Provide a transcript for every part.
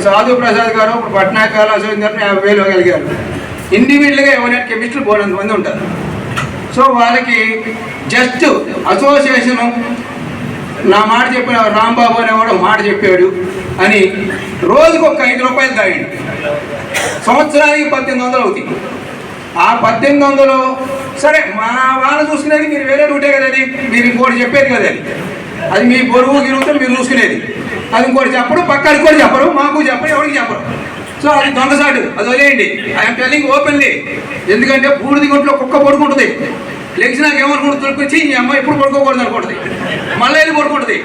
ఇప్పుడు సాధు ప్రసాద్ గారు ఇప్పుడు పట్నాయక్ గారు అశోక్ గారు యాభై వేలు ఇవ్వగలిగారు. ఇండివిజువల్గా ఎవరైనా కెమిస్ట్రీ బోర్డు మంది ఉంటారు. సో వాళ్ళకి జస్ట్ అసోసియేషను నా మాట చెప్పిన రాంబాబు అనేవాడు మాట చెప్పాడు అని రోజుకు ఒక ఐదు రూపాయలు తాగండి సంవత్సరానికి పద్దెనిమిది వందలు అవుతాయి. ఆ పద్దెనిమిది వందలు సరే మా వాళ్ళు చూసుకునేది మీరు వేరే రూటే కదా అది మీరు ఇంకోటి చెప్పేది కదా అది అది మీ పొరుగు గిరుగుతో మీరు చూసుకునేది. అది ఇంకోటి చెప్పరు పక్కడికి కూడా చెప్పరు మాకు చెప్పరు ఎవరికి చెప్పరు సో అది దొంగసాటు అది వదిలేయండి. ఐఎమ్ టెలింగ్ ఓపెన్లీ ఎందుకంటే బూడిది గుంట్లో కుక్క పడుకుంటుంది. లెగ్స్ నాకు ఏమనుకుంటుంది తొలిపించి ఈ అమ్మాయి ఎప్పుడు పడుకోకూడదు అనుకుంటుంది. మళ్ళీ వెళ్ళి పడుకుంటుంది.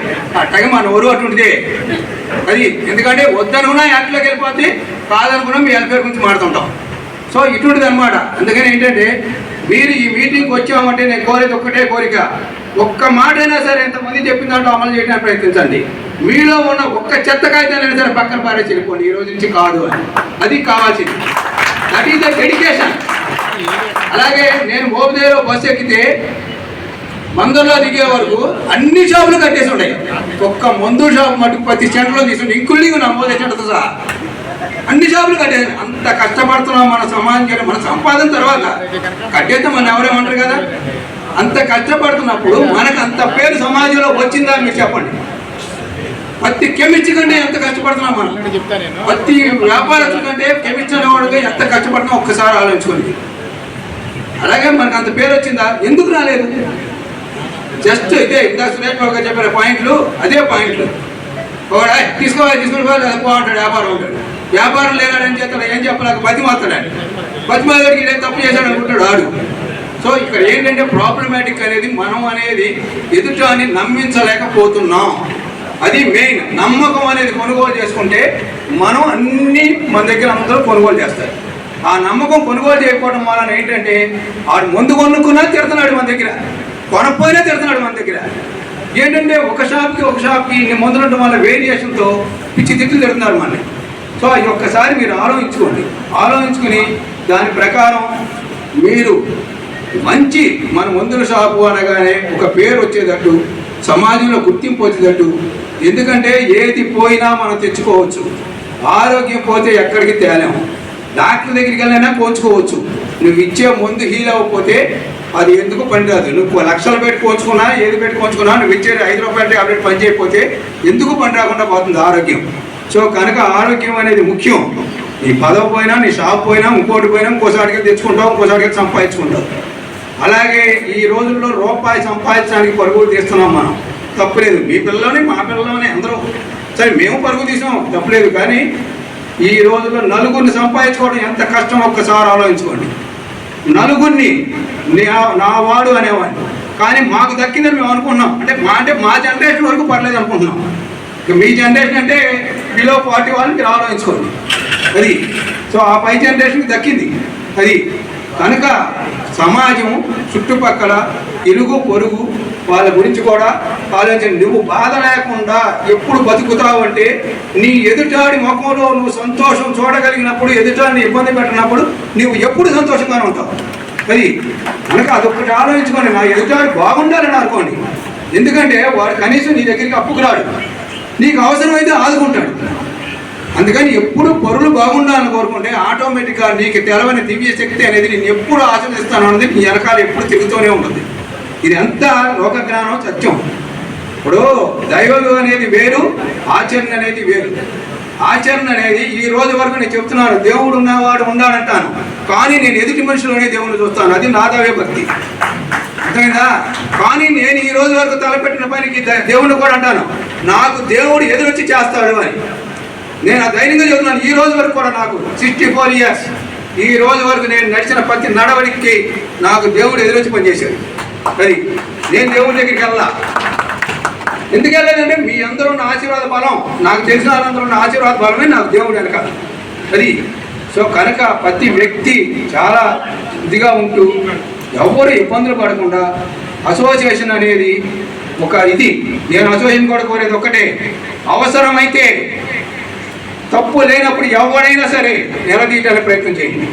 అట్టగా మా ఊరు అటువంటిది అది ఎందుకంటే వద్దనుకున్నా యాక్ట్లోకి వెళ్ళిపోతే కాదనుకున్నా మీ వెల్ఫేర్ గురించి మాడుతుంటాం సో ఇటువంటిది అనమాట అందుకని ఏంటంటే మీరు ఈ మీటింగ్కి వచ్చామంటే నేను కోరేది ఒక్కటే కోరిక. ఒక్క మాట అయినా సరే ఎంతమంది చెప్పిన దాంట్లో అమలు చేయడానికి ప్రయత్నించండి. మీలో ఉన్న ఒక్క చెత్త కాగితాలైనా సరే పక్కన పారేసి వెళ్ళిపోండి. ఈ రోజు నుంచి కాదు అని. అది కావాల్సింది. దట్ ఈస్ ద డెడికేషన్ అలాగే నేను మోబుదేలో బస్సు ఎక్కితే మందుల్లో దిగే వరకు అన్ని షాపులు కట్టేసి ఉన్నాయి. ఒక్క మందు షాప్ మటుకు ప్రతి సెంటర్లో తీసుకుంటే ఇంక్లూడింగ్ నమోదే సెంటర్తో సహా అన్ని జాబులు కట్టారు అంత కష్టపడుతున్నాం మన సమాజం మన సంపాదన తర్వాత కట్టేస్తే మన ఎవరేమంటారు కదా? అంత కష్టపడుతున్నప్పుడు మనకు అంత పేరు సమాజంలో వచ్చిందా అని మీరు చెప్పండి. ప్రతి కెమిస్ట్ కంటే ఎంత కష్టపడుతున్నాం మనం? ప్రతి వ్యాపారస్తుల కంటే కెమిస్ట్ అనేవాడికి ఎంత కష్టపడుతున్నాం ఒక్కసారి ఆలోచించుకోండి. అలాగే మనకు అంత పేరు వచ్చిందా? ఎందుకు రాలేదు? జస్ట్ ఇదే ఇందాక సురేష్ బాబు గారు చెప్పిన పాయింట్లు అదే పాయింట్లు. తీసుకోవాలి తీసుకుని పోవాలి అది బాగుంటాడు వ్యాపారం ఉంటాడు వ్యాపారం లేనాడు చేత చేస్తాడు ఏం చెప్పలేక బతి మాత్రాడు ఇదే తప్పు చేశాడు అనుకుంటాడు ఆడు. సో ఇక్కడ ఏంటంటే ప్రాబ్లమాటిక్ అనేది మనం అనేది ఎదుటాన్ని నమ్మించలేకపోతున్నాం. అది మెయిన్ నమ్మకం అనేది కొనుగోలు చేసుకుంటే మనం అన్ని మన దగ్గర అందరూ కొనుగోలు చేస్తారు. ఆ నమ్మకం కొనుగోలు చేయకపోవడం వలన ఏంటంటే ఆడు ముందు కొనుక్కున్నా తిడుతున్నాడు మన దగ్గర. కొనకపోయినా తిడుతున్నాడు మన దగ్గర. ఏంటంటే ఒక షాప్కి ఒక షాప్కి ఇన్ని మందులు ఉండడం వల్ల వేరియేషన్తో పిచ్చి తిట్లు తిడుతున్నారు మనని సో అది ఒక్కసారి మీరు ఆలోచించుకోండి. ఆలోచించుకుని దాని ప్రకారం మీరు మంచి మన మందుల షాపు అనగానే ఒక పేరు వచ్చేటట్టు సమాజంలో గుర్తింపు వచ్చేటట్టు ఎందుకంటే ఏది పోయినా మనం తెచ్చుకోవచ్చు. ఆరోగ్యం పోతే ఎక్కడికి తేలేము. డాక్టర్ దగ్గరికి వెళ్ళినా కోంచుకోవచ్చు నువ్వు ఇచ్చే ముందు హీల్ అవ్వకపోతే అది ఎందుకు పనిరాదు నువ్వు లక్షలు పెట్టి ఏది పెట్టి నువ్వు ఇచ్చే ఐదు రూపాయల టాబ్లెట్ పని చేయకపోతే ఎందుకు పని రాకుండా పోతుంది ఆరోగ్యం? సో కనుక ఆరోగ్యం అనేది ముఖ్యం. నీ పదవి పోయినా నీ షాప్ పోయినా ఇంకోటి పోయినా ఇంకోసారికి తెచ్చుకుంటావు ఇంకోసారికి సంపాదించుకుంటావు. అలాగే ఈ రోజుల్లో రూపాయి సంపాదించడానికి పరుగులు తీస్తున్నాం మనం. తప్పులేదు మీ పిల్లలోనే మా పిల్లలోనే అందరూ. సరే మేము పరుగు తీసాం తప్పులేదు కానీ ఈ రోజుల్లో నలుగురిని సంపాదించుకోవడం ఎంత కష్టం? ఒక్కసారి ఆలోచించుకోండి. నలుగురిని నా- వాడు అనేవాడిని. కానీ మాకు దక్కిందని మేము అనుకున్నాం. అంటే మా అంటే మా జనరేషన్ వరకు పర్లేదు అనుకుంటున్నాం. మీ జనరేషన్ అంటే బిలో ఫార్టీ వాళ్ళు మీరు ఆలోచించుకోండి అది సో ఆ పై జనరేషన్కి దక్కింది. అది కనుక సమాజం చుట్టుపక్కల ఇరుగు పొరుగు వాళ్ళ గురించి కూడా ఆలోచించండి నువ్వు బాధ లేకుండా ఎప్పుడు బతుకుతావు అంటే నీ ఎదుటాడి ముఖంలో నువ్వు సంతోషం చూడగలిగినప్పుడు ఎదుటాడిని ఇబ్బంది పెట్టినప్పుడు నువ్వు ఎప్పుడు సంతోషంగానే ఉంటావు. అది కనుక అదొక్కటి ఆలోచించుకోండి. నా ఎదుటాడు బాగుండాలని అనుకోండి. ఎందుకంటే వాడు కనీసం నీ దగ్గరికి అప్పుకు రాడు. నీకు అవసరమైతే ఆదుకుంటాడు. అందుకని ఎప్పుడు పరులు బాగుండాలని కోరుకుంటే ఆటోమేటిక్గా నీకు తెలవని దివ్య శక్తి అనేది నేను ఎప్పుడు ఆశ్రదిస్తాను అనేది నీ వెనకాల ఎప్పుడు తిరుగుతూనే ఉంటుంది. ఇది అంతా లోక జ్ఞానం సత్యం. ఇప్పుడు దైవలు అనేది వేరు ఆచరణ అనేది వేరు. ఆచరణ అనేది ఈ రోజు వరకు నేను చెప్తున్నాను దేవుడు ఉన్నవాడు ఉండాలంటాను. కానీ నేను ఎదుటి మనుషులనే దేవుని చూస్తాను అది నాదవే భక్తి. అర్థమైందా? కానీ నేను ఈ రోజు వరకు తలపెట్టిన పనికి దేవుణ్ణి కూడా అంటాను. నాకు దేవుడు ఎదురొచ్చి చేస్తాడు అని. నేను ఆ ధైర్యంగా చెబుతున్నాను ఈ రోజు వరకు కూడా నాకు సిక్స్టీ ఫోర్ ఇయర్స్ ఈ రోజు వరకు నేను నడిచిన ప్రతి నడవడికి నాకు దేవుడు ఎదురొచ్చి పనిచేశాడు. అది నేను దేవుడి దగ్గరికి వెళ్ళా ఎందుకు మీ అందరూ ఉన్న ఆశీర్వాద బలం నాకు తెలిసిన వాళ్ళందరూ ఉన్న ఆశీర్వాద బలమే నాకు దేవుడు వెనక. అది సో కనుక ప్రతి వ్యక్తి చాలా ఇదిగా ఉంటూ ఎవరు ఇబ్బందులు పడకుండా అసోసియేషన్ అనేది ఒక ఇది. నేను అజోయం కూడా కోరేది ఒకటే అవసరమైతే తప్పు లేనప్పుడు ఎవరైనా సరే నిలదీయడానికి ప్రయత్నం చేయండి.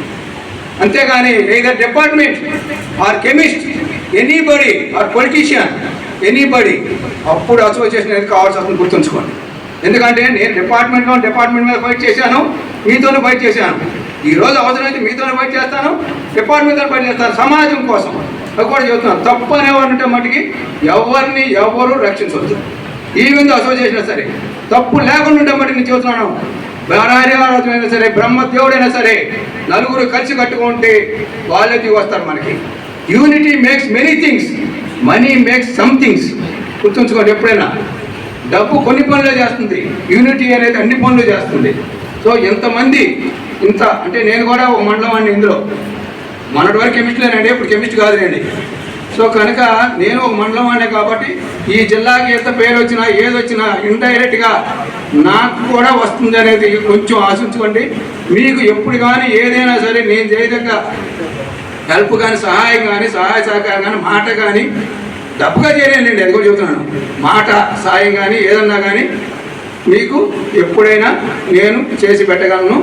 అంతేగాని either department or chemist anybody or politician anybody అప్పుడు అసోసియేషన్ అనేది కావాల్సి వస్తుంది గుర్తుంచుకోండి. ఎందుకంటే నేను డిపార్ట్మెంట్లో డిపార్ట్మెంట్ మీద ఫైట్ చేశాను మీతోనే ఫైట్ చేశాను. ఈరోజు అవసరమైతే మీతోనే ఫైట్ చేస్తాను డిపార్ట్మెంట్తో ఫైట్ చేస్తాను సమాజం కోసం. అది కూడా చెబుతున్నాను. తప్పు అనేవారంటే మటుకి ఎవరిని ఎవరు రక్షించవచ్చు ఈవెన్ అసోసియేషన్ సరే తప్పు లేకుండా ఉంటే మటుకు నేను చెబుతున్నాను. అయినా సరే బ్రహ్మదేవుడైనా సరే నలుగురు కలిసి కట్టుకుంటే వాళ్ళకి వస్తారు మనకి. Unity makes many things money makes somethings గుర్తుంచుకోండి ఎప్పుడైనా. డబ్బు కొన్ని పనులు చేస్తుంది. యూనిటీ అనేది అన్ని పనులు చేస్తుంది. సో ఎంతమంది ఇంత అంటే నేను కూడా ఒక మండలం అండి ఇందులో. మొన్నటి వరకు కెమిస్ట్రీలేనండి ఇప్పుడు కెమిస్ట్రీ కాదులేండి. సో కనుక నేను ఒక మండలం అనే కాబట్టి ఈ జిల్లాకి ఎంత పేరు వచ్చినా ఏది వచ్చినా ఇండైరెక్ట్గా నాకు కూడా వస్తుంది అనేది కొంచెం ఆశించుకోండి. మీకు ఎప్పుడు కానీ ఏదైనా సరే నేను చేయదగ్గ హెల్ప్ కానీ సహాయం కానీ సహాయ సహకారం కానీ మాట కానీ డబ్బుగా చేయలేనండి అది కూడా చెబుతున్నాను. మాట సాయం కానీ ఏదన్నా కానీ మీకు ఎప్పుడైనా నేను చేసి పెట్టగలను.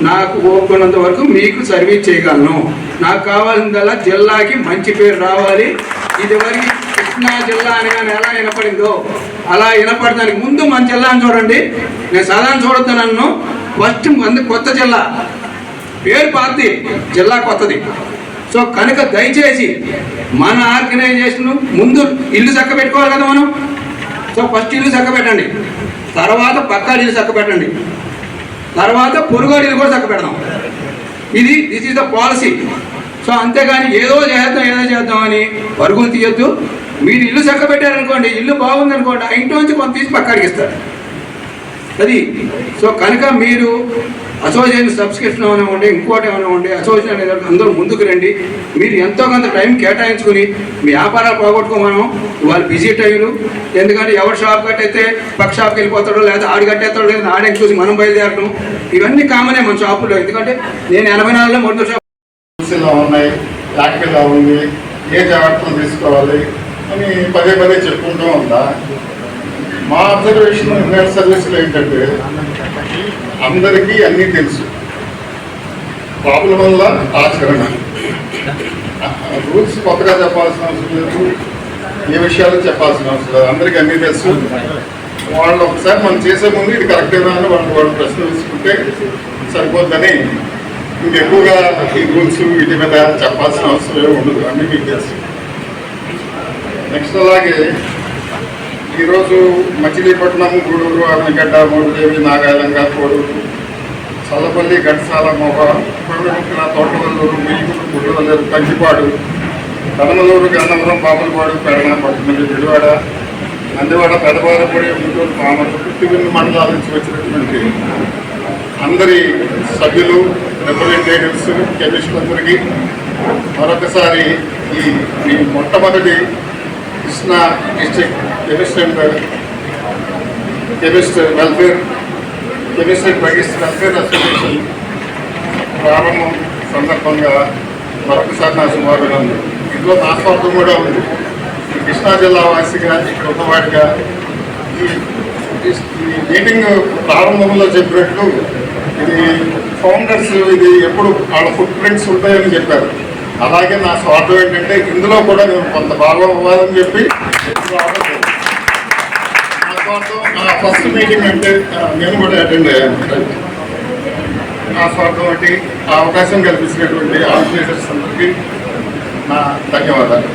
నాకు ఓపుకున్నంత వరకు మీకు సర్వీస్ చేయగలను. నాకు కావాల్సిందల్లా జిల్లాకి మంచి పేరు రావాలి. ఇదివరకు కృష్ణా జిల్లా అని కానీ ఎలా వినపడిందో అలా వినపడడానికి ముందు మన జిల్లాని చూడండి. నేను సదాన్ని చూడొద్దు నన్ను ఫస్ట్ మంది కొత్త జిల్లా. పేరు పాతది జిల్లా కొత్తది. సో కనుక దయచేసి మన ఆర్గనైజేషన్ ముందు ఇల్లు చక్క పెట్టుకోవాలి కదా మనం. సో ఫస్ట్ ఇల్లు చక్క పెట్టండి తర్వాత పక్కా ఇల్లు చక్క పెట్టండి తర్వాత పొరుగోడు కూడా చక్క పెడదాం. ఇది this is the policy so అంతేగాని ఏదో చేద్దాం ఏదో చేద్దాం అని పరుగులు తీయొద్దు. మీరు ఇల్లు చక్క పెట్టారనుకోండి ఇల్లు బాగుందనుకోండి ఆ ఇంటి నుంచి కొంత తీసి పక్కడికి ఇస్తారు అది. సో కనుక మీరు అసోసియేషన్ సబ్స్క్రిప్షన్ ఏమైనా ఇంకోటి ఏమైనా అసోసియేషన్ అనేది అందరూ ముందుకు రండి. మీరు ఎంతో కొంత టైం కేటాయించుకుని మీ వ్యాపారాలు పోగొట్టుకోమను. వాళ్ళు బిజీ టైంలు. ఎందుకంటే ఎవరు షాప్ కట్టయితే పక్క షాప్కి వెళ్ళిపోతాడో లేదా ఆడు కట్టేస్తాడో లేదా ఆడే చూసి మనం బయలుదేరడం ఇవన్నీ కామనే మన షాపులో ఎందుకంటే నేను ఎనభై నాలుగులో మొదటి షాప్ ఉన్నాయి. యాక్ట్ ఉంది. ఏ జాగ్రత్తలు తీసుకోవాలి అని పదే పదే చెప్పుకుంటూ ఉందా? మా అబ్జర్వేషన్ ఇండియన్ సర్వీసులు ఏంటంటే అందరికీ అన్నీ తెలుసు. ప్రాబ్లం వల్ల ఆచరణ. రూల్స్ కొత్తగా చెప్పాల్సిన అవసరం లేదు. ఏ విషయాలు చెప్పాల్సిన అవసరం లేదు. అందరికీ అన్నీ తెలుసు. వాళ్ళు ఒకసారి మనం చేసే ముందు ఇది కరెక్టేనా అని వాళ్ళు వాళ్ళు ప్రశ్న తీసుకుంటే సరిపోద్దని ఇంకెక్కువగా ఈ రూల్స్ వీటి మీద చెప్పాల్సిన అవసరం ఏమి ఉండదు. అన్నీ మీకు తెలుసు. నెక్స్ట్ అలాగే ఈరోజు మచిలీపట్నం గూడూరు ఆమెగడ్డ మూడుదేవి నాగాలంగా కోడూరు చల్లపల్లి ఘటసాల మొగ కొడుకుల తోటవల్లూరు మీగురు గుడ్డవల్లేరు కంకిపాడు కడమలూరు గన్నవరం బాపులపాడు పెరణ పట్టుమల్లి విడివాడ నందివాడ పెదబారపూడి గుంటూరు పామలు పుట్టివిల్లు మండలాల నుంచి వచ్చినటువంటి అందరి సభ్యులు రిప్రజెంటేటివ్స్ కెమిస్టులందరికీ మరొకసారి ఈ ఈ మొట్టమొదటి Krishna district chemistry and chemist welfare chemistry and druggist welfare association ప్రారంభం సందర్భంగా మరొకసారి నా శుభాభినందనలు. ఇందులో నా స్వార్థం కూడా ఉంది. ఈ కృష్ణా జిల్లా వాసిగా ఇక్కడ ఉన్నవాడిగా ఈ ఈ మీటింగ్ ప్రారంభంలో చెప్పినట్లు ఇది ఫౌండర్స్ ఇది ఎప్పుడు వాళ్ళ ఫుట్ ప్రింట్స్ ఉంటాయని చెప్పారు. అలాగే నా స్వార్థం ఏంటంటే ఇందులో కూడా నేను కొంత భాగం అవ్వాలని చెప్పి నా స్వార్థం నా ఫస్ట్ మీటింగ్ అంటే నేను కూడా అటెండ్ అయ్యాను. నా స్వార్థం ఒకటి ఆ అవకాశం కల్పించినటువంటి ఆర్గనైజర్స్ అందరికీ నా ధన్యవాదాలు.